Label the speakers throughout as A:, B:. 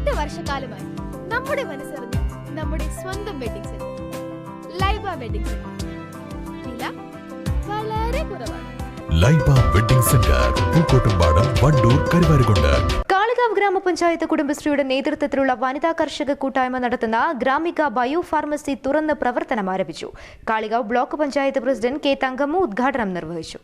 A: എട്ട് വർഷക്കാലമായി നമ്മുടെ മനസ്സറിഞ്ഞ് നമ്മുടെ സ്വന്തം wedding centre Laiba wedding centre വില വളരെ കുറവാണ്.
B: Laiba wedding centre Pookkottumpadam Wandoor Karuvarakundu.
C: Kalikavu ഗ്രാമപഞ്ചായത്ത് കുടുംബശ്രീയുടെ നേതൃത്വത്തിലുള്ള വനിതാ കർഷക കൂട്ടായ്മ നടത്തുന്ന ഗ്രാമിക ബയോ ഫാർമസി തുറന്ന് പ്രവർത്തനം ആരംഭിച്ചു. Kalikavu block panchayat president K Thankammu ഉദ്ഘാടനം നിർവഹിച്ചു.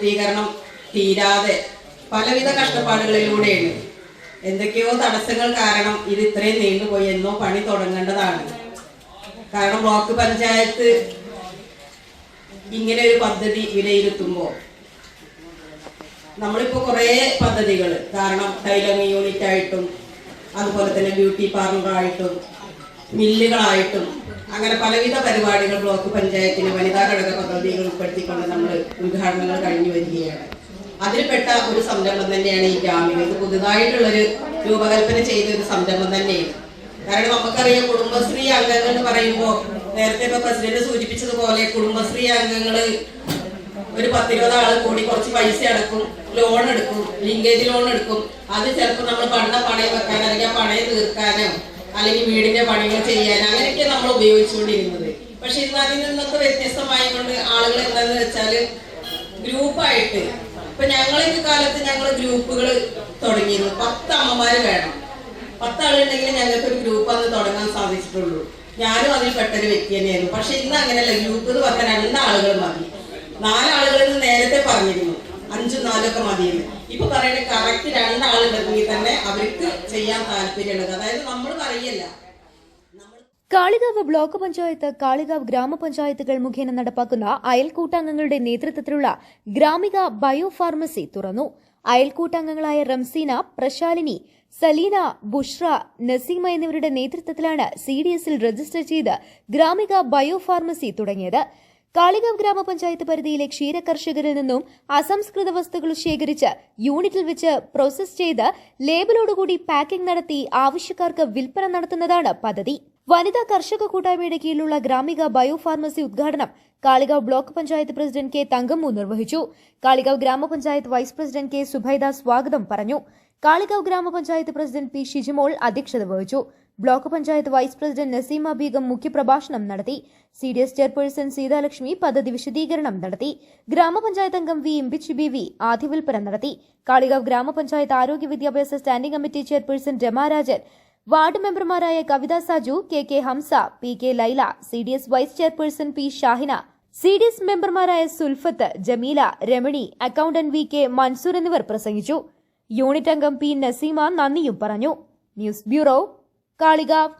D: പൂർത്തീകരണം തീരാതെ പലവിധ കഷ്ടപ്പാടുകളിലൂടെയാണ്. എന്തൊക്കെയോ തടസ്സങ്ങൾ കാരണം ഇത് ഇത്രയും നീണ്ടുപോയി. എന്നോ പണി തുടങ്ങേണ്ടതാണ്. കാരണം ബ്ലോക്ക് പഞ്ചായത്ത് ഇങ്ങനെ ഒരു പദ്ധതി വിലയിരുത്തുമ്പോൾ നമ്മളിപ്പോൾ കുറേ പദ്ധതികൾ കാരണം ടൈലറിങ് യൂണിറ്റ് ആയിട്ടും അതുപോലെ തന്നെ ബ്യൂട്ടി പാർലറായിട്ടും മില്ലുകളായിട്ടും അങ്ങനെ പലവിധ പരിപാടികൾ ബ്ലോക്ക് പഞ്ചായത്തിന് വനിതാ ഘടക പദ്ധതികൾ ഉൾപ്പെടുത്തിക്കൊണ്ട് നമ്മൾ ഉദ്ഘാടനങ്ങൾ കഴിഞ്ഞു വരികയാണ്. അതിൽപ്പെട്ട ഒരു സംരംഭം തന്നെയാണ് ഈ ഗ്രാമീണ ഇത് പുതുതായിട്ടുള്ളൊരു രൂപകൽപ്പന ചെയ്ത ഒരു സംരംഭം തന്നെയാണ്. കാരണം നമുക്കറിയാം കുടുംബശ്രീ അംഗങ്ങൾ എന്ന് പറയുമ്പോൾ നേരത്തെ ഇപ്പൊ പ്രസിഡന്റ് സൂചിപ്പിച്ചതുപോലെ കുടുംബശ്രീ അംഗങ്ങൾ ഒരു പത്തിരുപത് ആൾ കൂടി കുറച്ച് പൈസ അടക്കും ലോൺ എടുക്കും ലിങ്കേജ് ലോൺ എടുക്കും. അത് ചിലപ്പോൾ നമ്മൾ പണ്ട പണയം വെക്കാൻ അല്ലെങ്കിൽ ആ പണയം തീർക്കാനോ അല്ലെങ്കിൽ വീടിന്റെ പണികൾ ചെയ്യാൻ അങ്ങനെയൊക്കെ നമ്മൾ ഉപയോഗിച്ചുകൊണ്ടിരുന്നത്. പക്ഷെ ഇന്ന് അതിൽ നിന്നൊക്കെ വ്യത്യസ്തമായി കൊണ്ട് ആളുകൾ എന്താന്ന് വെച്ചാൽ ഗ്രൂപ്പായിട്ട് ഇപ്പൊ ഞങ്ങളൊക്കെ കാലത്ത് ഞങ്ങൾ ഗ്രൂപ്പുകൾ തുടങ്ങിയിരുന്നു. പത്ത് അമ്മമാര് വേണം. പത്താളുണ്ടെങ്കിൽ ഞങ്ങൾക്ക് ഒരു ഗ്രൂപ്പ് അന്ന് തുടങ്ങാൻ സാധിച്ചിട്ടുള്ളൂ. ഞാനും അതിൽ പെട്ടൊരു വ്യക്തി തന്നെയായിരുന്നു. പക്ഷെ ഇന്ന് അങ്ങനെയല്ല. ഗ്രൂപ്പ് എന്ന് പറഞ്ഞാൽ രണ്ടാളുകൾ മതി. നാലാളുകൾ നേരത്തെ പറഞ്ഞിരുന്നു. നാലൊക്കെ മതിയെന്ന് ഇപ്പൊ പറയുന്നത് കറക്റ്റ് രണ്ടാളുണ്ടെങ്കിൽ തന്നെ അവർക്ക് ചെയ്യാൻ താല്പര്യമുള്ളത്. അതായത് നമ്മൾ പറയല്ല.
C: കാളികാവ് ബ്ലോക്ക് പഞ്ചായത്ത് കാളികാവ് ഗ്രാമപഞ്ചായത്തുകൾ മുഖേന നടപ്പാക്കുന്ന അയൽക്കൂട്ടാംഗങ്ങളുടെ നേതൃത്വത്തിലുള്ള ഗ്രാമിക ബയോഫാർമസി തുറന്നു. അയൽക്കൂട്ടാംഗങ്ങളായ റംസീന പ്രശാലിനി സലീന ബുഷ്ര നസീമ എന്നിവരുടെ നേതൃത്വത്തിലാണ് സി ഡി എസിൽ രജിസ്റ്റർ ചെയ്ത് ഗ്രാമിക ബയോഫാർമസി തുടങ്ങിയത്. കാളികാവ് ഗ്രാമപഞ്ചായത്ത് പരിധിയിലെ ക്ഷീരകർഷകരിൽ നിന്നും അസംസ്കൃത വസ്തുക്കൾ ശേഖരിച്ച് യൂണിറ്റിൽ വെച്ച് പ്രോസസ് ചെയ്ത് ലേബലോടുകൂടി പാക്കിംഗ് നടത്തി ആവശ്യക്കാർക്ക് വിൽപ്പന നടത്തുന്നതാണ് പദ്ധതി. വനിതാ കർഷക കൂട്ടായ്മയുടെ കീഴിലുള്ള ഗ്രാമിക ബയോഫാർമസി ഉദ്ഘാടനം Kalikavu block panchayat president K Thankammu നിർവഹിച്ചു. കാളികാവ് ഗ്രാമപഞ്ചായത്ത് വൈസ് പ്രസിഡന്റ് കെ സുബൈദ സ്വാഗതം പറഞ്ഞു. കാളികാവ് ഗ്രാമപഞ്ചായത്ത് പ്രസിഡന്റ് പി ഷിജിമോൾ അധ്യക്ഷത വഹിച്ചു. Block panchayat vice president Naseema Beegum മുഖ്യപ്രഭാഷണം നടത്തി. C D S chairperson Seethalakshmi പദ്ധതി വിശദീകരണം നടത്തി. ഗ്രാമപഞ്ചായത്ത് അംഗം വി ഇമ്പിച്ച് ബി വി ആദ്യവിൽപ്പന നടത്തി. കാളികാവ് ഗ്രാമപഞ്ചായത്ത് ആരോഗ്യ വിദ്യാഭ്യാസ standing committee chairperson Ramarajan ward മെമ്പർമാരായ Kavitha Saju K K Hamsa P K Laila C D S vice chairperson P Shahina C D S മെമ്പർമാരായ Sulfath Jameela Ramani accountant V K Mansoor എന്നിവർ പ്രസംഗിച്ചു. Unit അംഗം P Naseema നന്ദിയും പറഞ്ഞു. News bureau Kalikavu